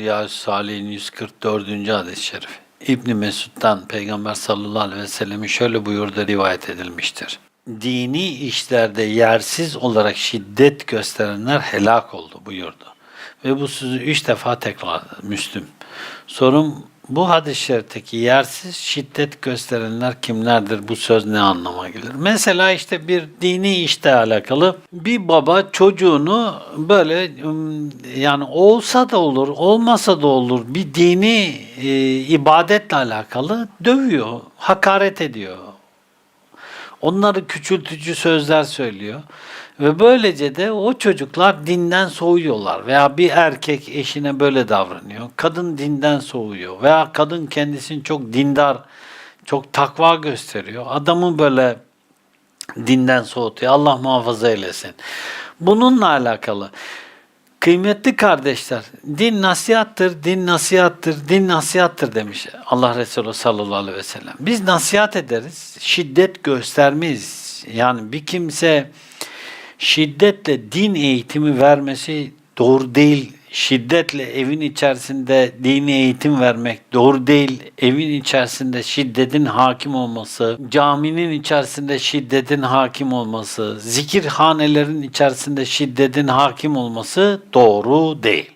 Riyaz Salih'in 144. hadis-i şerif. İbni Mesud'dan Peygamber sallallahu aleyhi ve sellemin şöyle buyurduğu rivayet edilmiştir. Dini işlerde yersiz olarak şiddet gösterenler helak oldu buyurdu. Ve bu sözü üç defa tekrarladı Müslüm. Sorum bu hadis-i şerifteki yersiz şiddet gösterenler kimlerdir? Bu söz ne anlama gelir? Mesela işte bir dini işle alakalı bir baba çocuğunu böyle yani olsa da olur, olmasa da olur bir dini e, ibadetle alakalı dövüyor, hakaret ediyor. Onları küçültücü sözler söylüyor. Ve böylece de o çocuklar dinden soğuyorlar. Veya bir erkek eşine böyle davranıyor. Kadın dinden soğuyor. Veya kadın kendisini çok dindar, çok takva gösteriyor. Adamı böyle dinden soğutuyor. Allah muhafaza eylesin. Bununla alakalı. Kıymetli kardeşler, din nasihattır, din nasihattır, din nasihattır demiş Allah Resulü sallallahu aleyhi ve sellem. Biz nasihat ederiz, şiddet göstermeyiz. Yani bir kimse şiddetle din eğitimi vermesi doğru değil. Şiddetle evin içerisinde dini eğitim vermek doğru değil. Evin içerisinde şiddetin hakim olması, caminin içerisinde şiddetin hakim olması, zikirhanelerin içerisinde şiddetin hakim olması doğru değil.